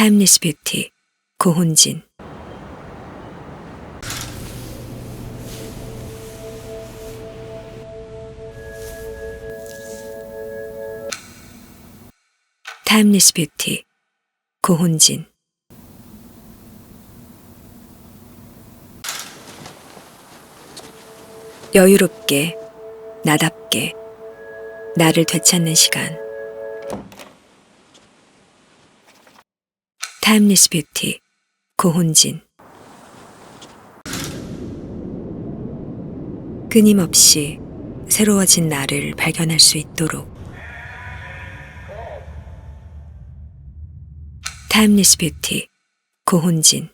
타임리스 뷰티 고혼진. 타임리스 뷰티 고혼진. 여유롭게 나답게 나를 되찾는 시간 타임리스 뷰티 고혼진. 끊임없이 새로워진 나를 발견할 수 있도록. 타임리스 뷰티 고혼진